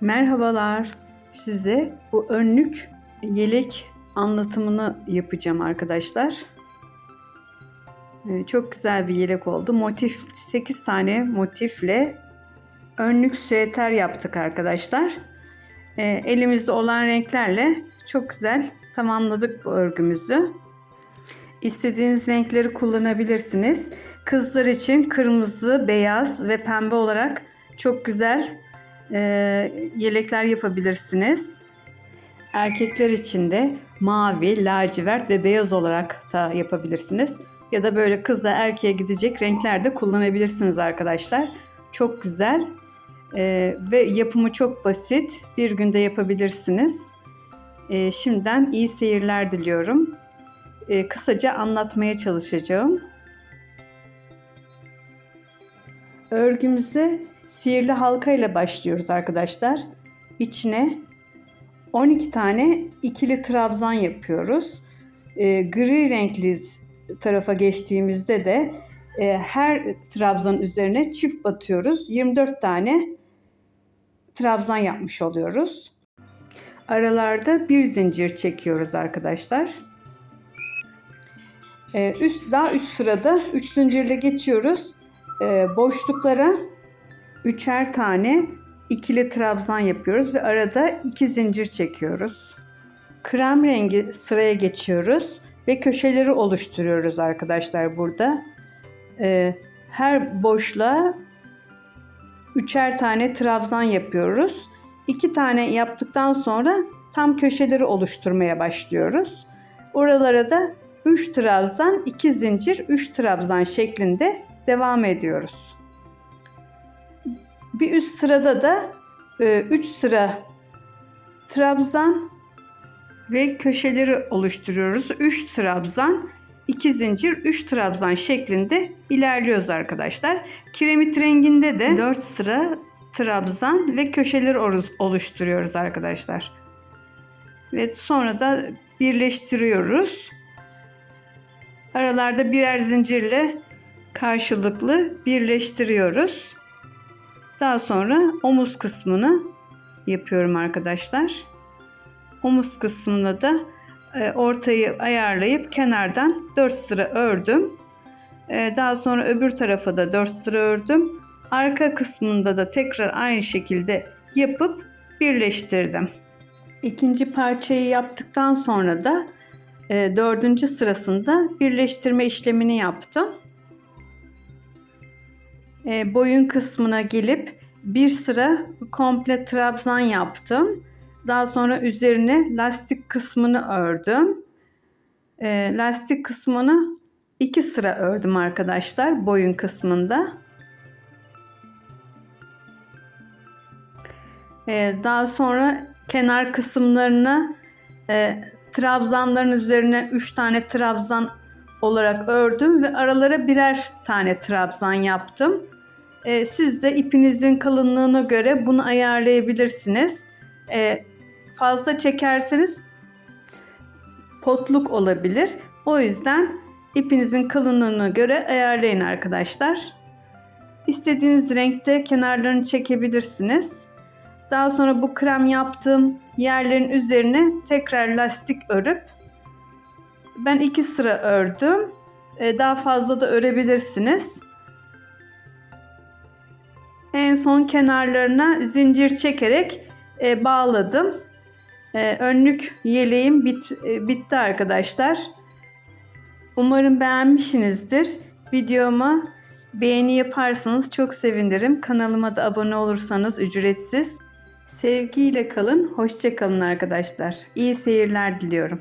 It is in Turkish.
Merhabalar. Size bu önlük yelek anlatımını yapacağım arkadaşlar. Ee, Çok güzel bir yelek oldu. Motif 8 tane motifle önlük süeter yaptık arkadaşlar. Ee, Elimizde olan renklerle çok güzel tamamladık bu örgümüzü. İstediğiniz renkleri kullanabilirsiniz. Kızlar için kırmızı, beyaz ve pembe olarak çok güzel e, yelekler yapabilirsiniz. Erkekler için de mavi, lacivert ve beyaz olarak da yapabilirsiniz. Ya da böyle kızla erkeğe gidecek renkler de kullanabilirsiniz arkadaşlar. Çok güzel e, ve yapımı çok basit. Bir günde yapabilirsiniz. E, şimdiden iyi seyirler diliyorum. E, kısaca anlatmaya çalışacağım. Örgümüze sihirli halka ile başlıyoruz arkadaşlar. İçine 12 tane ikili trabzan yapıyoruz. E, gri renkli tarafa geçtiğimizde de e, her trabzan üzerine çift batıyoruz. 24 tane trabzan yapmış oluyoruz. Aralarda bir zincir çekiyoruz arkadaşlar. E, üst daha üst sırada 3 zincirle geçiyoruz. E, boşluklara üçer tane ikili trabzan yapıyoruz ve arada iki zincir çekiyoruz. Krem rengi sıraya geçiyoruz ve köşeleri oluşturuyoruz arkadaşlar burada. Ee, her boşluğa üçer tane trabzan yapıyoruz. İki tane yaptıktan sonra tam köşeleri oluşturmaya başlıyoruz. Oralara da 3 trabzan, 2 zincir, 3 trabzan şeklinde devam ediyoruz. Bir üst sırada da 3 sıra trabzan ve köşeleri oluşturuyoruz. 3 trabzan, 2 zincir, 3 trabzan şeklinde ilerliyoruz arkadaşlar. Kiremit renginde de 4 sıra trabzan ve köşeleri oluşturuyoruz arkadaşlar. Ve sonra da birleştiriyoruz. Aralarda birer zincirle karşılıklı birleştiriyoruz. Daha sonra omuz kısmını yapıyorum arkadaşlar. Omuz kısmına da e, ortayı ayarlayıp kenardan 4 sıra ördüm. E, daha sonra öbür tarafa da 4 sıra ördüm. Arka kısmında da tekrar aynı şekilde yapıp birleştirdim. İkinci parçayı yaptıktan sonra da e, dördüncü sırasında birleştirme işlemini yaptım e, boyun kısmına gelip bir sıra komple trabzan yaptım. Daha sonra üzerine lastik kısmını ördüm. E, lastik kısmını iki sıra ördüm arkadaşlar boyun kısmında. E, daha sonra kenar kısımlarına e, trabzanların üzerine 3 tane trabzan olarak ördüm ve aralara birer tane trabzan yaptım. Ee, siz de ipinizin kalınlığına göre bunu ayarlayabilirsiniz. Ee, fazla çekerseniz potluk olabilir. O yüzden ipinizin kalınlığına göre ayarlayın arkadaşlar. İstediğiniz renkte kenarlarını çekebilirsiniz. Daha sonra bu krem yaptığım yerlerin üzerine tekrar lastik örüp ben iki sıra ördüm. Ee, daha fazla da örebilirsiniz. En son kenarlarına zincir çekerek e, bağladım. E, önlük yeleğim bit, e, bitti arkadaşlar. Umarım beğenmişsinizdir. Videoma beğeni yaparsanız çok sevinirim. Kanalıma da abone olursanız ücretsiz. Sevgiyle kalın, hoşça kalın arkadaşlar. İyi seyirler diliyorum.